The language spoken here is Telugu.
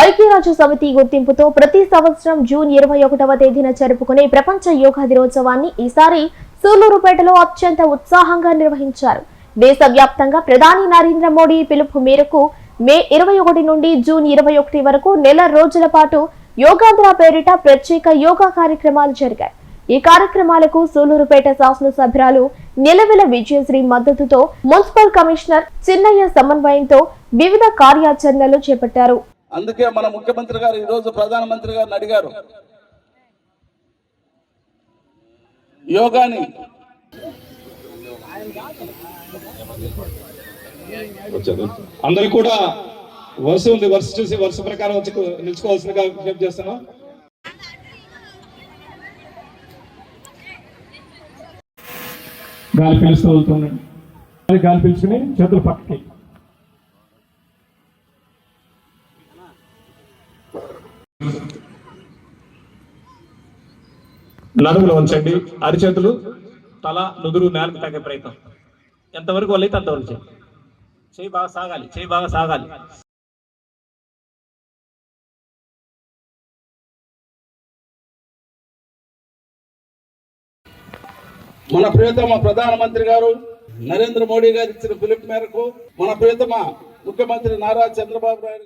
ఐక్యరాజ్య సమితి గుర్తింపుతో ప్రతి సంవత్సరం జూన్ ఇరవై ఒకటవ తేదీన జరుపుకునే ప్రపంచ యోగా దినోత్సవాన్ని ఈసారి సూలూరుపేటలో అత్యంత ఉత్సాహంగా నిర్వహించారు. దేశవ్యాప్తంగా ప్రధాని నరేంద్ర మోడీ పిలుపు మేరకు మే ఇరవై ఒకటి నుండి జూన్ ఇరవై ఒకటి వరకు నెల రోజుల పాటు యోగాంధ్ర పేరిట ప్రత్యేక యోగా కార్యక్రమాలు జరిగాయి. ఈ కార్యక్రమాలకు సూలూరుపేట శాసనసభ్యురాలు నిలవెల విజయశ్రీ మద్దతుతో మున్సిపల్ కమిషనర్ చిన్నయ్య సమన్వయంతో వివిధ కార్యాచరణలు చేపట్టారు. అందుకే మన ముఖ్యమంత్రి గారు ఈ రోజు ప్రధానమంత్రి గారిని అడిగారు. యోగాని అందరూ కూడా వరుస ఉంది వరుస చూసి వరుస ప్రకారం వచ్చి నిలుచుకోవాల్సిందిగా విజ్ఞప్తి చేస్తున్నాం. గాలి పీలుస్తూ అది గాలి పీల్చుకుని చేతులు పక్కకి నడుములు ఉంచండి అరిచేతులు తల నుదురు నేలకు తగ్గే ప్రయత్నం. ఎంతవరకు వాళ్ళైతే అంతవరకు చేయి. చేయి బాగా సాగాలి చేయి బాగా సాగాలి. మన ప్రియతమ ప్రధానమంత్రి గారు నరేంద్ర మోడీ గారు ఇచ్చిన పిలుపు మేరకు మన ప్రియతమ ముఖ్యమంత్రి నారా చంద్రబాబు నాయుడు